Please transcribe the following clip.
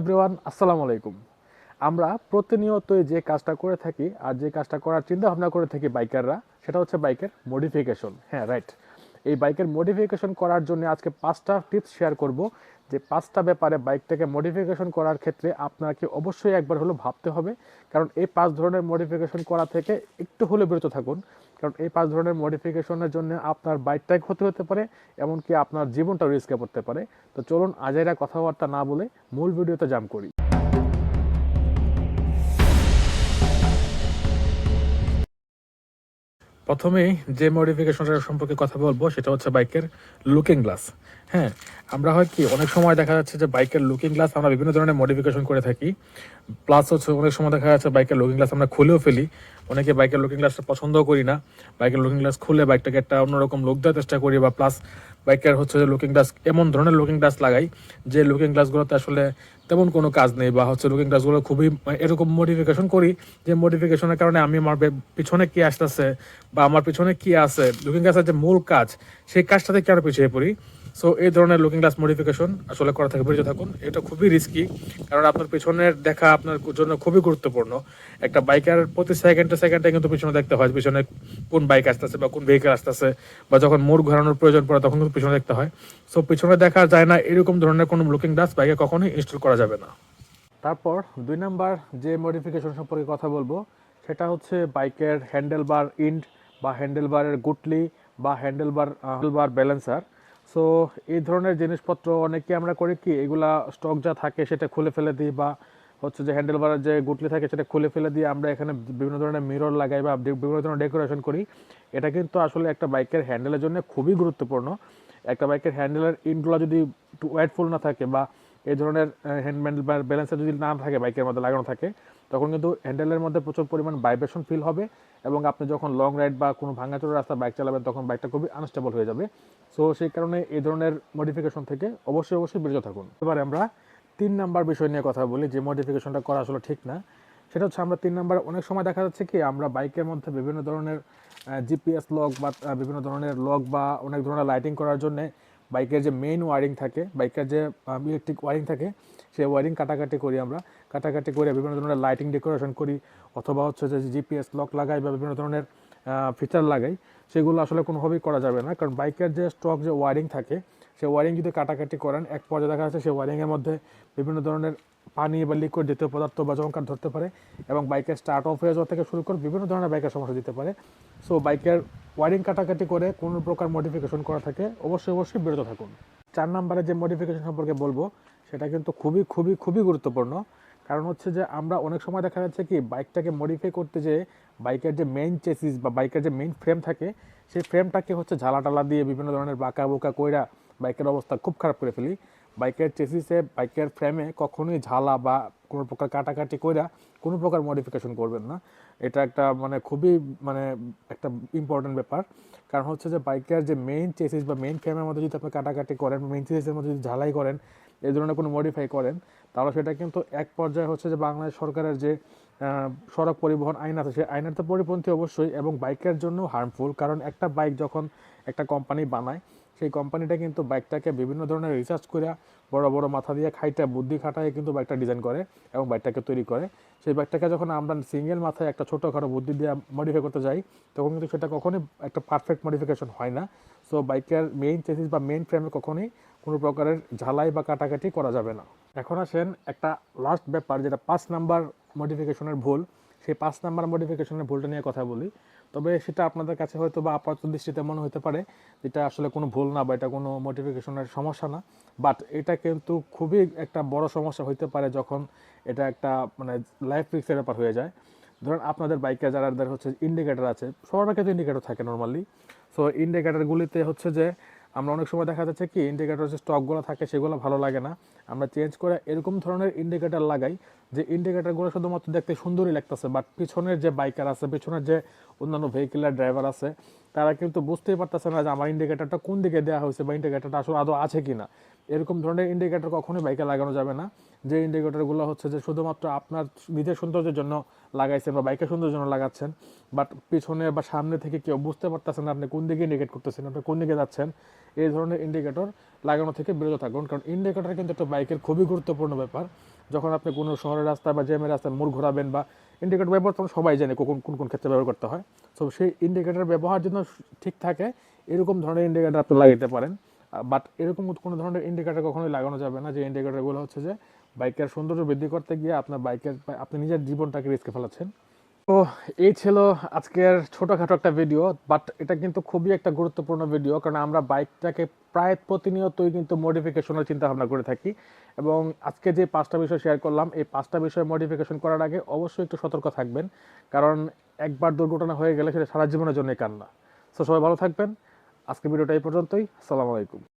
Everyone, আসসালামু আলাইকুম। আমরা প্রতিনিয়তই যে কাজটা করে থাকি আর যে কাজটা করার চিন্তা ভাবনা করে থাকি বাইকাররা, সেটা হচ্ছে বাইকের মডিফিকেশন। হ্যাঁ রাইট। এই বাইকের মডিফিকেশন করার জন্য আজকে পাঁচটা টিপস শেয়ার করব। যে পাঁচটা ব্যাপারে বাইকটাকে মডিফিকেশন করার ক্ষেত্রে আপনাকে অবশ্যই একবার হলো ভাবতে হবে। কারণ এই পাঁচ ধরনের মডিফিকেশন করা থেকে একটু হলে বিরত থাকুন। কারণ এই পাঁচ ধরনের মডিফিকেশনের জন্য আপনার বাইকটাই ক্ষতি হতে পারে, এমনকি আপনার জীবনটাও রিস্কে পড়তে পারে। তো চলুন আজাইরা কথাবার্তা না বলে মূল ভিডিওতে জাম করি। প্রথমেই যে মডিফিকেশনটার সম্পর্কে কথা বলব, সেটা হচ্ছে বাইকের লুকিং গ্লাস হ্যাঁ আমরা হয় কি, অনেক সময় দেখা যাচ্ছে যে বাইকের লুকিং গ্লাস আমরা বিভিন্ন ধরনের মডিফিকেশন করে থাকি। প্লাস হচ্ছে অনেক সময় দেখা যাচ্ছে বাইকের লুকিং গ্লাস আমরা খুলেও ফেলি। অনেকে বাইকের লুকিং গ্লাসটা পছন্দ করি না। বাইকের লুকিং গ্লাস খুলে বাইকটাকে একটা অন্যরকম লুক দেওয়ার চেষ্টা করি বা প্লাস বাইকের হচ্ছে যে লুকিং গ্লাস এমন ধরনের লুকিং গ্লাস লাগাই যে লুকিং গ্লাসগুলোতে আসলে তেমন কোনো কাজ নেই বা হচ্ছে লুকিং গ্লাসগুলো খুবই মানে এরকম মডিফিকেশন করি যে মডিফিকেশনের কারণে আমি আমার পিছনে কী আসতেছে বা আমার পিছনে কী আছে লুকিং গ্লাসের যে মূল কাজ, সেই কাজটা থেকে আরও পিছিয়ে পড়ি? সো এই ধরনের লুকিং গ্লাস মডিফিকেশন আসলে করা থাকে বেরিয়ে থাকুন। এটা খুবই রিস্কি কারণ আপনার পিছনের দেখা আপনার জন্য খুবই গুরুত্বপূর্ণ। একটা বাইকার প্রতি সেকেন্ডে সেকেন্ডে কিন্তু পিছনে দেখতে হয়, পিছনে কোন বাইক আসতেছে বা কোন ভেহিকেল আসতেছে বা যখন মোড় ঘোরানোর প্রয়োজন পড়ে তখন কিন্তু পিছনে দেখতে হয়। সো পিছনে দেখা যায় না, এরকম ধরনের কোনো লুকিং গ্লাস বাইকে কখনোই ইনস্টল করা যাবে না। তারপর দুই নাম্বার যে মডিফিকেশন সম্পর্কে কথা বলব, সেটা হচ্ছে বাইকের হ্যান্ডেল বার ইন্ড বা হ্যান্ডেল বারের গুটলি বা handle bar handle bar balancer so এই ধরনের জিনিসপত্র অনেকে আমরা করি কি, এগুলা স্টক যা থাকে সেটা খুলে ফেলে দিই বা হচ্ছে যে হ্যান্ডেল বারের যে গুটলি থাকে সেটা খুলে ফেলে দিয়ে আমরা এখানে বিভিন্ন ধরনের মিরর লাগাই বা বিভিন্ন ধরনের ডেকোরেশন করি। এটা কিন্তু আসলে একটা বাইকের হ্যান্ডেলের জন্য খুবই গুরুত্বপূর্ণ। একটা বাইকের হ্যান্ডেলের ইনগুলো যদি একটু ওয়েটফুল না থাকে বা এই ধরনের হ্যান্ড ব্যালেন্সার যদি না থাকে বাইকের মধ্যে লাগানো থাকে, তখন কিন্তু হ্যান্ডেলের মধ্যে প্রচুর পরিমাণ ভাইব্রেশন ফিল হবে এবং আপনি যখন লং রাইড বা কোনো ভাঙাচোরা রাস্তা বাইক চালাবেন, তখন বাইকটা খুবই আনস্টেবল হয়ে যাবে। সো সেই কারণে এই ধরনের মডিফিকেশন থেকে অবশ্যই অবশ্যই বিরত থাকুন। এবারে আমরা তিন নাম্বার বিষয় নিয়ে কথা বলি, যে মডিফিকেশনটা করা আসলে ঠিক না। সেটা হচ্ছে আমরা তিন নাম্বার, অনেক সময় দেখা যাচ্ছে কি, আমরা বাইকের মধ্যে বিভিন্ন ধরনের জিপিএস লক বা বিভিন্ন ধরনের লক বা অনেক ধরনের লাইটিং করার জন্য বাইকের যে মেইন ওয়ারিং থাকে, বাইকের যে ইলেকট্রিক ওয়ারিং থাকে, সেই ওয়ারিং কাটাকাটি করি আমরা। কাটাকাটি করে বিভিন্ন ধরনের লাইটিং ডেকোরেশন করি, অথবা হচ্ছে যে জিপিএস লক লাগাই বা বিভিন্ন ধরনের ফিচার লাগাই, সেগুলো আসলে কোনোভাবেই করা যাবে না। কারণ বাইকের যে স্টক যে ওয়ারিং থাকে, সেই ওয়ারিং যদি কাটাকাটি করেন, এক পর্যায়ে দেখা যাচ্ছে সেই ওয়ারিংয়ের মধ্যে বিভিন্ন ধরনের পানি বা লিকুইড জাতীয় পদার্থ বা জমকার ধরতে পারে, এবং বাইকের স্টার্ট অফ হয়ে যাওয়া থেকে শুরু করে বিভিন্ন ধরনের বাইকের সমস্যা দিতে পারে। সো বাইকের ওয়ারিং কাটাকাটি করে কোনো প্রকার মডিফিকেশন করা থাকে, অবশ্যই অবশ্যই বিরত থাকুন। চার নম্বরে যে মডিফিকেশন সম্পর্কে বলব, সেটা কিন্তু খুবই খুবই খুবই গুরুত্বপূর্ণ। কারণ হচ্ছে যে আমরা অনেক সময় দেখা যাচ্ছে কি বাইকটাকে মডিফাই করতে যে বাইকের যে মেইন চেসিস বা বাইকের যে মেইন ফ্রেম থাকে, সেই ফ্রেমটাকে হচ্ছে ঝালা টালা দিয়ে বিভিন্ন ধরনের বাঁকা বোকা কইরা বাইকের অবস্থা খুব খারাপ করে ফেলি। বাইকের চেসিসে বাইকের ফ্রেমে কখনোই ঝালা বা কোনো প্রকার কাটাকাটি কইরা কোনো প্রকার মডিফিকেশন করবেন না। এটা একটা মানে খুবই মানে একটা ইম্পর্টেন্ট ব্যাপার। কারণ হচ্ছে যে বাইকের যে মেইন চেসিস বা মেইন ফ্রেমের মধ্যে যদি আপনি কাটাকাটি করেন মেইন চেসিসের মধ্যে যদি ঝালাই করেন এই ধরনের কোনো মডিফাই করেন, তাহলে সেটা কিন্তু এক পর্যায়ে হচ্ছে যে বাংলাদেশ সরকারের যে সড়ক পরিবহন আইন আছে, সেই আইনের তো পরিপন্থী অবশ্যই এবং বাইকের জন্য হার্মফুল কারণ একটা বাইক যখন একটা কোম্পানি বানায় সেই কোম্পানিটা কিন্তু বাইকটাকে বিভিন্ন ধরনের রিসার্চ করে বড় বড় মাথা দিয়ে খাইটা, বুদ্ধি খাটায় কিন্তু বাইকটা ডিজাইন করে এবং বাইকটাকে তৈরি করে। সেই বাইকটাকে যখন আমরা সিঙ্গেল মাথায় একটা ছোটোখাটো বুদ্ধি দিয়ে মডিফাই করতে যাই, তখন কিন্তু সেটা কখনোই একটা পারফেক্ট মডিফিকেশন হয় না। সো বাইকের মেইন চেসিস বা মেইন ফ্রেমে কখনোই কোনো প্রকারের ঝালাই বা কাটাকাটি করা যাবে না। এখন আসেন একটা লাস্ট ব্যাপার, যেটা পাঁচ নাম্বার মডিফিকেশনের ভুল। সেই পাঁচ নাম্বার মডিফিকেশনের ভুলটা নিয়ে কথা বলি। তবে সেটা আপনাদের কাছে হয়তো বা আপাতত দৃষ্টিতে মনে হতে পারে যেটা আসলে কোনো ভুল না বা এটা কোনো মোটিফিকেশনের সমস্যা না। বাট এটা কিন্তু খুবই একটা বড় সমস্যা হইতে পারে যখন এটা একটা মানে লাইফ রিক্সের ব্যাপার হয়ে যায়। ধরুন আপনাদের বাইকে যারা হচ্ছে ইন্ডিকেটার আছে, সবার তো ইন্ডিকেটর থাকে নর্মালি সো ইন্ডিকেটারগুলিতে হচ্ছে যে আমরা অনেক সময় দেখা যাচ্ছে কি ইন্ডিকেটর যে স্টকগুলো থাকে সেগুলো ভালো লাগে না। আমরা চেঞ্জ করে এরকম ধরনের ইন্ডিকেটর লাগাই যে ইন্ডিকেটরগুলো শুধুমাত্র দেখতে সুন্দরই লাগতেছে বাট পিছনের যে বাইকার আছে, পিছনের যে অন্যান্য ভেহিকুলার ড্রাইভার আছে, তারা কিন্তু বুঝতেই পারতেছে না যে আমার ইন্ডিকেটরটা কোন দিকে দেওয়া হয়েছে বা ইন্ডিকেটরটা আসলে আদৌ আছে কিনা। এরকম ধরনের ইন্ডিকেটর কখনোই বাইকে লাগানো যাবে না। যে ইন্ডিকেটরগুলো হচ্ছে যে শুধুমাত্র আপনার নিজের সৌন্দর্যের জন্য লাগাইছেন বা বাইকের সৌন্দর্যের জন্য লাগাচ্ছেন বাট পিছনে বা সামনে থেকে কেউ বুঝতে পারতেছেন না আপনি কোন দিকে ইন্ডিকেট করতেছেন, আপনি কোন দিকে যাচ্ছেন, এই ধরনের ইন্ডিকেটর লাগানো থেকে বিরত থাকুন। কারণ ইন্ডিকেটর কিন্তু একটা বাইকের খুবই গুরুত্বপূর্ণ ব্যাপার। যখন আপনি কোনো শহরের রাস্তায় বা জ্যামের রাস্তায় মোড় ঘোরাবেন বা ইন্ডিকেটর ব্যবহার, তখন সবাই জানে কোন কোন কোন ক্ষেত্রে ব্যবহার করতে হয়। তো সেই ইন্ডিকেটর ব্যবহার জন্য ঠিক থাকে, এরকম ধরনের ইন্ডিকেটর আপনি লাগাইতে পারেন। বাট এরকম কোনো ধরনের ইন্ডিকেটর কখনোই লাগানো যাবে না। যে ইন্ডিকেটরগুলো হচ্ছে যে বাইকের সৌন্দর্য বৃদ্ধি করতে গিয়ে আপনার বাইকের, আপনি নিজের জীবনটাকে রিস্কে ফেলাচ্ছেন। তো এই ছিল আজকের ছোটোখাটো একটা ভিডিও বাট এটা কিন্তু খুবই একটা গুরুত্বপূর্ণ ভিডিও কারণ আমরা বাইকটাকে প্রায় প্রতিনিয়তই কিন্তু মডিফিকেশনের চিন্তা ভাবনা করে থাকি। এবং আজকে যে পাঁচটা বিষয় শেয়ার করলাম, এই পাঁচটা বিষয় মডিফিকেশন করার আগে অবশ্যই একটু সতর্ক থাকবেন, কারণ একবার দুর্ঘটনা হয়ে গেলে সেটা সারা জীবনের জন্যই কান্না। তো সবাই ভালো থাকবেন। আজকে ভিডিওটা এই পর্যন্তই। আসসালামু আলাইকুম।